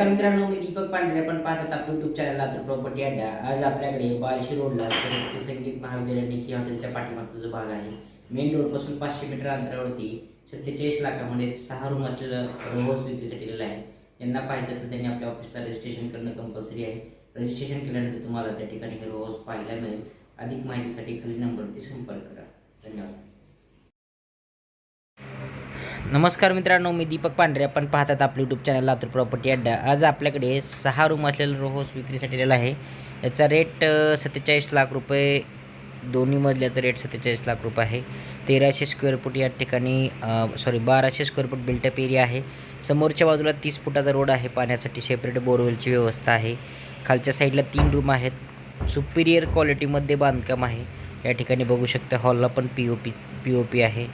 नमस्कार मित्रांनो मी दीपक पांढरे. आपण पाहतात आपलं युट्यूब चॅनल लातूर प्रॉपर्टी अड्डा आज आपल्याकडे बाळशी रोडला संगीत महाविद्यालय निकी हॉटेलच्या पाठीमागचा जो भाग आहे मेन रोडपासून पाचशे मीटर अंतरावरती सत्तेचाळीस लाखामध्ये सहा रूम असलेलं रोहोस विक्रीसाठी दिलेलं आहे. त्यांना पाहायचं असेल त्यांनी आपल्या ऑफिसला रजिस्ट्रेशन करणं कंपल्सरी आहे. रजिस्ट्रेशन केल्यानंतर तुम्हाला त्या ठिकाणी हे रोहोस पाहायला मिळेल. अधिक माहितीसाठी खाली नंबरवरती संपर्क करा. धन्यवाद. नमस्कार मित्रांनो मी दीपक पांढरे. आपण पाहतात आपलं यूट्यूब चॅनल लातूर प्रॉपर्टी अड्डा. आज आपल्याकडे सहा रूम असलेलं रोहोस विक्रीसाठी दिलेला आहे. याचा रेट सत्तेचाळीस लाख रुपये दोन्ही मजल्याचा रेट सत्तेचाळीस लाख रुपये आहे. तेराशे स्क्वेअर फूट या ठिकाणी सॉरी बाराशे स्क्वेअर फूट बिल्टअप एरिया आहे. समोरच्या बाजूला तीस फुटाचा रोड आहे. पाण्यासाठी सेपरेट बोरवेलची व्यवस्था आहे. खालच्या साईडला तीन रूम आहेत. सुपिरियर क्वालिटीमध्ये बांधकाम आहे. या ठिकाणी बघू शकता हॉलला पण P O P P O P आहे.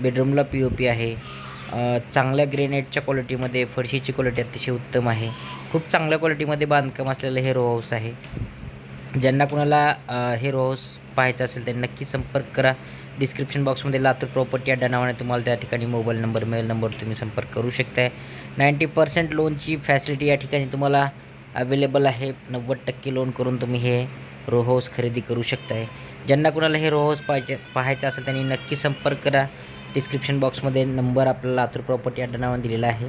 बेडरूमला पी ओ पी आहे. चांगल्या ग्रेनेडच्या क्वालिटीमध्ये फरशीची क्वालिटी अतिशय उत्तम आहे. खूप चांगल्या क्वालिटीमध्ये बांधकाम असलेलं हे रो हाऊस आहे. ज्यांना कुणाला हे रो हाऊस पाहायचं असेल त्यांनी नक्की संपर्क करा. डिस्क्रिप्शन बॉक्समध्ये लातूर प्रॉपर्टी अड्डा नावाने तुम्हाला त्या ठिकाणी मोबाईल नंबर मेल नंबर तुम्ही संपर्क करू शकताय. नाईंटी पर्सेंट लोनची फॅसिलिटी या ठिकाणी तुम्हाला अवेलेबल आहे. नव्वद टक्के लोन करून तुम्ही हे रो हाऊस खरेदी करू शकताय. ज्यांना कुणाला हे रो हाऊस पाहिजे पाहायचं असेल त्यांनी नक्की संपर्क करा. डिस्क्रिप्शन बॉक्समध्ये नंबर आपला लातूर प्रॉपर्टी अड्डा नावाने दिलेला आहे.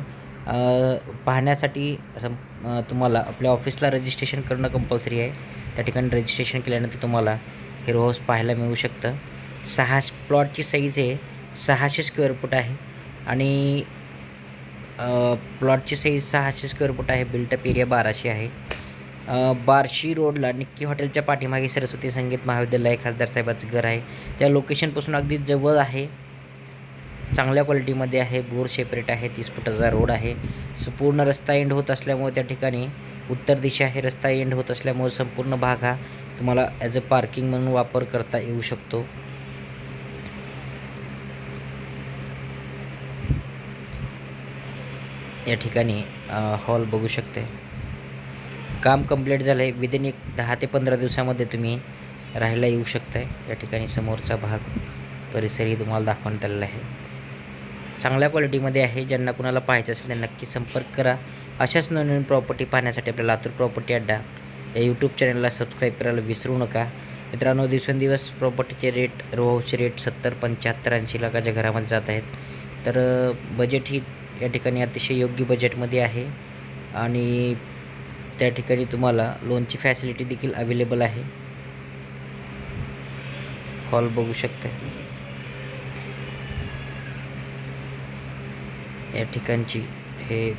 पाहण्यासाठी सं तुम्हाला आपल्या ऑफिसला रजिस्ट्रेशन करणं कंपल्सरी आहे. त्या ठिकाणी रजिस्ट्रेशन केल्यानंतर तुम्हाला हिरो हाऊस पाहायला मिळू शकतं. सहा प्लॉटची साईज आहे. सहाशे स्क्वेअर फूट आहे. आणि प्लॉटची साईज सहाशे स्क्वेअर फूट आहे. बिल्टअप एरिया बाराशे आहे. बारशी बार्शी रोडला निक्की हॉटेलच्या पाठीमागे सरस्वती संगीत महाविद्यालय खासदार साहेबाचं घर आहे. त्या लोकेशनपासून अगदी जवळ आहे. चांगल्या क्वालिटीमध्ये आहे. बोर सेपरेट आहे. तीस फुटाचा रोड आहे. स पूर्ण रस्ता एंड होत असल्यामुळे त्या ठिकाणी उत्तर दिशा हे रस्ता एंड होत असल्यामुळे संपूर्ण भाग हा तुम्हाला ॲज अ पार्किंग म्हणून वापर करता येऊ शकतो. या ठिकाणी हॉल बघू शकते. काम कंप्लीट झालं आहे विदिन एक दहा ते पंधरा दिवसामध्ये तुम्ही राहायला येऊ शकताय. या ठिकाणी समोरचा भाग परिसरही तुम्हाला दाखवण्यात आलेला आहे. चांगल्या क्वालिटीमध्ये आहे. ज्यांना कुणाला पाहायचं असेल त्यांना नक्की संपर्क करा. अशाच नवनवीन प्रॉपर्टी पाहण्यासाठी आपल्या लातूर प्रॉपर्टी अड्डा या यूट्यूब चॅनलला सबस्क्राईब करायला विसरू नका. मित्रांनो दिवसेंदिवस प्रॉपर्टीचे रेट रोहाऊचे रेट सत्तर पंच्याहत्तर ऐंशी लाखाच्या घरामध्ये जात आहेत. तर बजेट ही या ठिकाणी अतिशय योग्य बजेटमध्ये आहे. आणि त्या ठिकाणी तुम्हाला लोनची फॅसिलिटी देखील अवेलेबल आहे. हॉल बघू शकता या ठिकाणची हे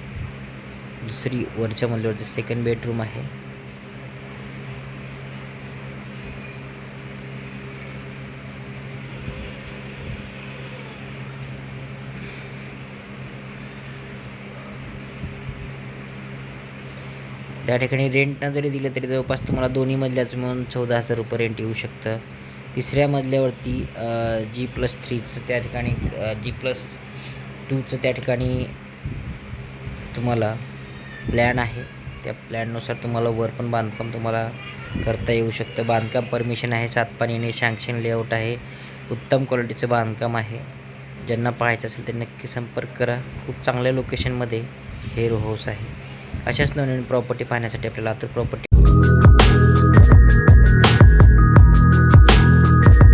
दुसरी वरच्या मजल्यावरचं सेकंड बेडरूम आहे. त्या ठिकाणी रेंटनं जरी दिलं तरी जवळपास तुम्हाला दोन्ही मजल्याचं मिळून चौदा हजार रुपये रेंट येऊ शकतं. तिसऱ्या मजल्यावरती जी प्लस थ्रीचं त्या ठिकाणी जी प्लस टूचं त्या ठिकाणी तुम्हाला प्लॅन आहे. त्या प्लॅननुसार तुम्हाला वर पण बांधकाम तुम्हाला करता येऊ शकतं. बांधकाम परमिशन आहे सात पाणीने सँक्शन लेआउट आहे उत्तम क्वालिटीचं बांधकाम आहे. ज्यांना पाहायचं असेल ते नक्की संपर्क करा. खूप चांगल्या लोकेशनमध्ये हे रो हाऊस आहे. अशाच नवीन प्रॉपर्टी पाहण्यासाठी आपल्याला लातूर प्रॉपर्टी